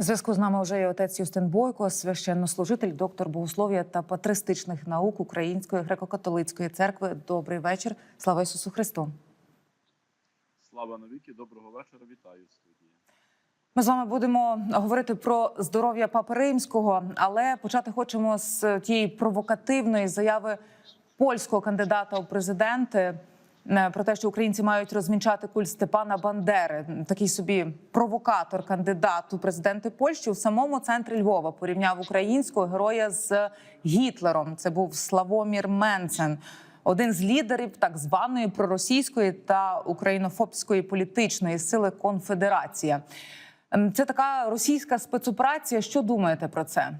Зв'язку з нами вже є отець Юстин Бойко, священнослужитель, доктор богослов'я та патристичних наук Української греко-католицької церкви. Добрий вечір. Слава Ісусу Христу! Слава навіки, доброго вечора. Вітаю студії. Ми з вами будемо говорити про здоров'я Папи Римського, але почати хочемо з тієї провокативної заяви польського кандидата у президенти про те, що українці мають розмінчати культ Степана Бандери. Такий собі провокатор, кандидат у президенти Польщі у самому центрі Львова порівняв українського героя з Гітлером. Це був Славомір Менцен. Один з лідерів так званої проросійської та українофобської політичної сили Конфедерація. Ем, Це така російська спецоперація. Що думаєте про це?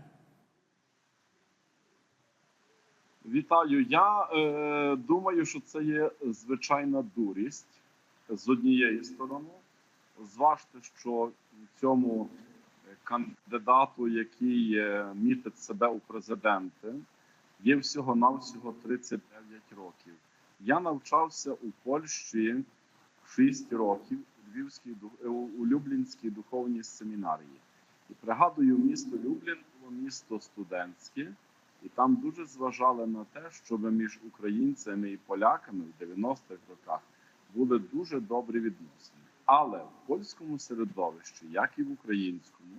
Вітаю. Я е, думаю, що це є звичайна дурість з однієї сторони. Зважте, що цьому кандидату, який е, мітить себе у президенти, є всього навсього 39 років. Я навчався у Польщі 6 років у Львівській е, у Люблінській духовній семінарії. І пригадую, місто Люблін було місто студентське, і там дуже зважали на те, щоб між українцями і поляками в 90-х роках були дуже добрі відносини. Але в польському середовищі, як і в українському,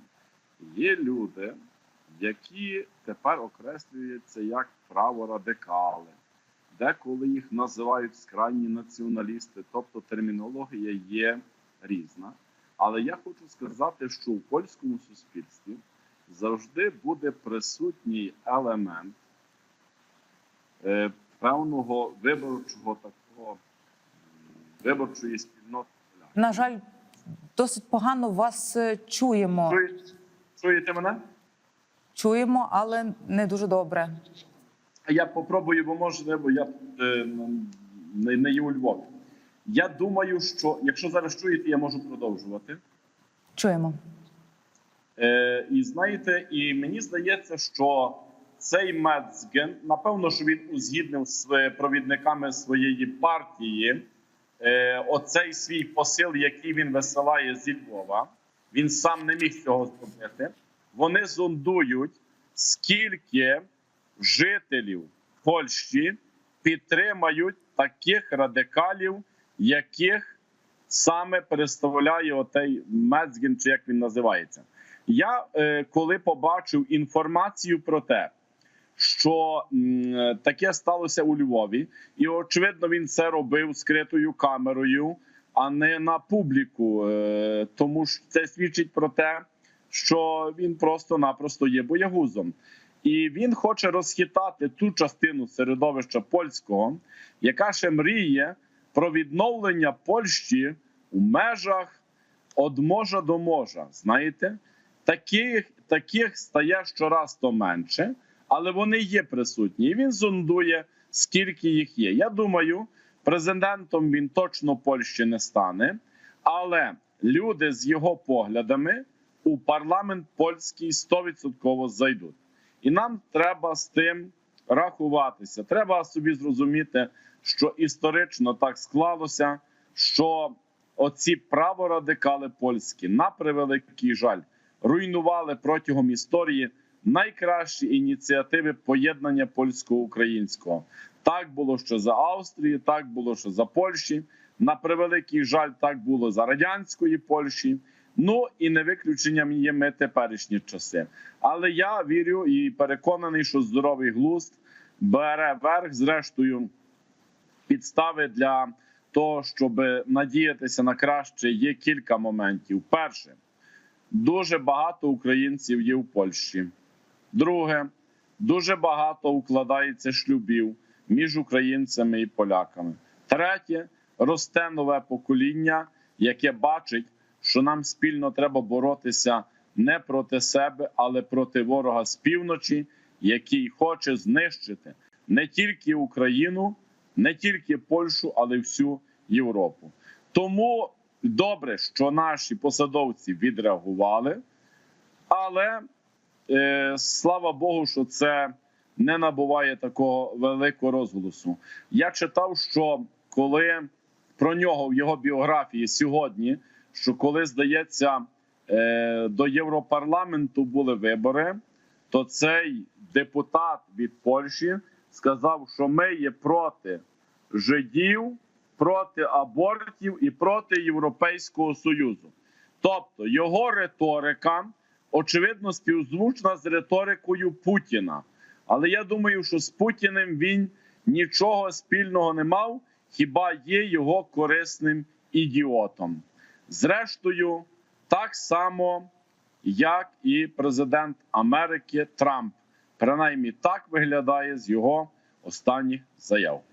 є люди, які тепер окреслюються як праворадикали, деколи їх називають скрайні націоналісти, тобто термінологія є різна. Але я хочу сказати, що у польському суспільстві завжди буде присутній елемент е, певного виборчого такого виборчої спільноти. На жаль, досить погано вас е, чуємо. Чуєте, чуєте мене? Чуємо, але не дуже добре. Я попробую, бо можливо, я е, не, не є у Львові. Я думаю, що якщо зараз чуєте, я можу продовжувати. Чуємо. Е, і знаєте, і мені здається, що цей Мецген, напевно, що він узгіднив з провідниками своєї партії. Е, оцей свій посил, який він висилає зі Львова, він сам не міг цього зробити. Вони зондують, скільки жителів Польщі підтримають таких радикалів, яких саме представляє отей Мецген, чи як він називається. Я е, коли побачив інформацію про те, що м, таке сталося у Львові, і очевидно, він це робив скритою камерою, а не на публіку, е, тому що це свідчить про те, що він просто-напросто є боягузом. І він хоче розхитати ту частину середовища польського, яка ще мріє про відновлення Польщі у межах від можа до можа. Знаєте, таких, таких стає щораз то менше, але вони є присутні. І він зондує, скільки їх є. Я думаю, президентом він точно Польщі не стане, але люди з його поглядами у парламент польський 100% зайдуть. І нам треба з тим рахуватися. Треба собі зрозуміти, що історично так склалося, що оці праворадикали польські, на превеликий жаль, руйнували протягом історії найкращі ініціативи поєднання польсько-українського. Так було що за Австрії, так було що за Польщі. На превеликий жаль, так було за радянської Польщі. Ну і не виключенням є ми теперішні часи. Але я вірю і переконаний, що здоровий глузд бере верх, зрештою, підстави для того, щоб надіятися на краще, є кілька моментів. Перше, дуже багато українців є в Польщі. Друге, дуже багато укладається шлюбів між українцями і поляками. Третє, росте нове покоління, яке бачить, що нам спільно треба боротися не проти себе, але проти ворога з півночі, який хоче знищити не тільки Україну, не тільки Польщу, але й всю Європу. Тому добре, що наші посадовці відреагували, але е, слава Богу, що це не набуває такого великого розголосу. Я читав, що коли про нього в його біографії сьогодні, що коли здається е, до Європарламенту були вибори, то цей депутат від Польщі сказав, що ми є проти жидів, проти абортів і проти Європейського Союзу. Тобто його риторика очевидно співзвучна з риторикою Путіна. Але я думаю, що з Путіним він нічого спільного не мав, хіба є його корисним ідіотом. Зрештою, так само, як і президент Америки Трамп. Принаймні так виглядає з його останніх заяв.